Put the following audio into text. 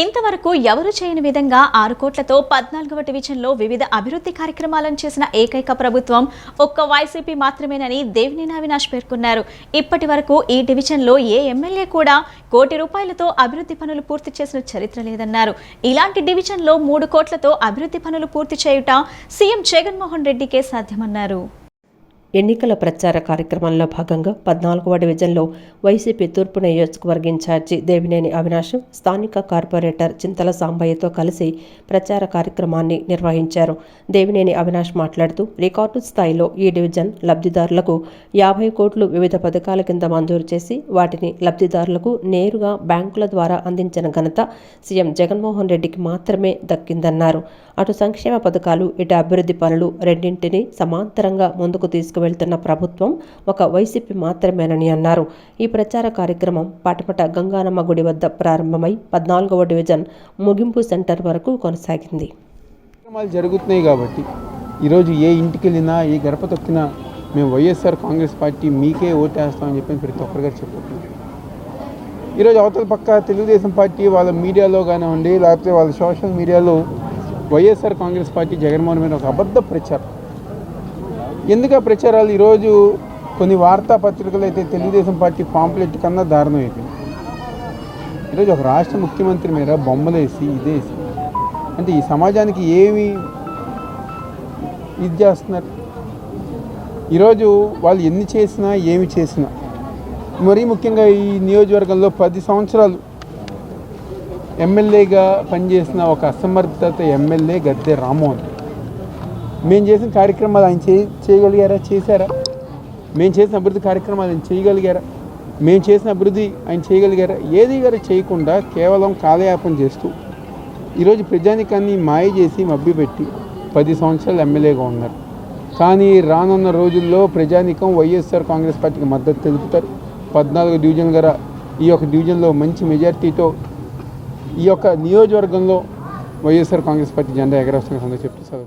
ఇంతవరకు ఎవరు చేయని విధంగా ఆరు కోట్లతో పద్నాలుగవ డివిజన్లో వివిధ అభివృద్ధి కార్యక్రమాలను చేసిన ఏకైక ప్రభుత్వం ఒక్క వైసీపీ మాత్రమేనని దేవినేని అవినాష్ పేర్కొన్నారు. ఇప్పటి వరకు ఈ డివిజన్లో ఏ ఎమ్మెల్యే కూడా కోటి రూపాయలతో అభివృద్ధి పనులు పూర్తి చేసిన చరిత్ర లేదన్నారు. ఇలాంటి డివిజన్లో మూడు కోట్లతో అభివృద్ధి పనులు పూర్తి చేయుట సీఎం జగన్మోహన్ రెడ్డికే సాధ్యమన్నారు. ఎన్నికల ప్రచార కార్యక్రమంలో భాగంగా పద్నాలుగవ డివిజన్లో వైసీపీ తూర్పు నియోజకవర్గ ఇన్ఛార్జి దేవినేని అవినాష్ స్థానిక కార్పొరేటర్ చింతల సాంబయ్యతో కలిసి ప్రచార కార్యక్రమాన్ని నిర్వహించారు. దేవినేని అవినాష్ మాట్లాడుతూ రికార్డు స్థాయిలో ఈ డివిజన్ లబ్ధిదారులకు యాభై కోట్లు వివిధ పథకాల కింద మంజూరు చేసి వాటిని లబ్ధిదారులకు నేరుగా బ్యాంకుల ద్వారా అందించిన ఘనత సీఎం జగన్మోహన్ రెడ్డికి మాత్రమే దక్కిందన్నారు. అటు సంక్షేమ పథకాలు ఇటు అభివృద్ధి పనులు రెండింటినీ సమాంతరంగా ముందుకు తీసుకు వెళ్తున్న ప్రభుత్వం ఒక వైసీపీ మాత్రమేనని అన్నారు. ఈ ప్రచార కార్యక్రమం పాటపట గంగానమ్మ గుడి వద్ద ప్రారంభమై పద్నాలుగవ డివిజన్ ముగింపు సెంటర్ వరకు కొనసాగింది. కార్యక్రమాలు జరుగుతున్నాయి కాబట్టి ఈరోజు ఏ ఇంటికి వెళ్ళినా ఏ గడప తొక్కినా మేము వైఎస్ఆర్ కాంగ్రెస్ పార్టీ మీకే ఓటేస్తామని చెప్పి ప్రతి ఒక్కరిగా చెప్పుకుంటున్నాం ఈరోజు అవతల పక్క తెలుగుదేశం పార్టీ వాళ్ళ మీడియాలో కానివ్వండి లేకపోతే వాళ్ళ సోషల్ మీడియాలో వైఎస్ఆర్ కాంగ్రెస్ పార్టీ జగన్మోహన్ మీద ఒక అబద్ధ ప్రచారం. ఎందుకు ఆ ప్రచారాలు? ఈరోజు కొన్ని వార్తాపత్రికలు అయితే తెలుగుదేశం పార్టీ పాంప్లెట్ కన్నా దారుణం అయిపోయింది ఈరోజు ఒక రాష్ట్ర ముఖ్యమంత్రి మీద బొమ్మలేసి ఇదేసి అంటే ఈ సమాజానికి ఏమి ఇది చేస్తున్నారు? ఈరోజు వాళ్ళు ఎన్ని చేసినా ఏమి చేసినా. మరీ ముఖ్యంగా ఈ నియోజకవర్గంలో పది సంవత్సరాలు ఎమ్మెల్యేగా పనిచేసిన ఒక అసమర్థత ఎమ్మెల్యే గద్దె రామ్మోహన్. మేము చేసిన కార్యక్రమాలు ఆయన చే చేయగలిగారా? చేశారా? మేము చేసిన అభివృద్ధి కార్యక్రమాలు ఆయన చేయగలిగారా? మేము చేసిన అభివృద్ధి ఆయన చేయగలిగారా? ఏది గారు చేయకుండా కేవలం కాలయాపన చేస్తూ ఈరోజు ప్రజానికాన్ని మాయ చేసి మభ్యపెట్టి పది సంవత్సరాలు ఎమ్మెల్యేగా ఉన్నారు. కానీ రానున్న రోజుల్లో ప్రజానికం వైఎస్ఆర్ కాంగ్రెస్ పార్టీకి మద్దతు తెలుపుతారు. పద్నాలుగు డివిజన్ గల ఈ యొక్క డివిజన్లో మంచి మెజార్టీతో ఈ యొక్క నియోజకవర్గంలో వైఎస్ఆర్ కాంగ్రెస్ పార్టీ జెండా ఎగరేస్తున్న సంగతి చెప్తూ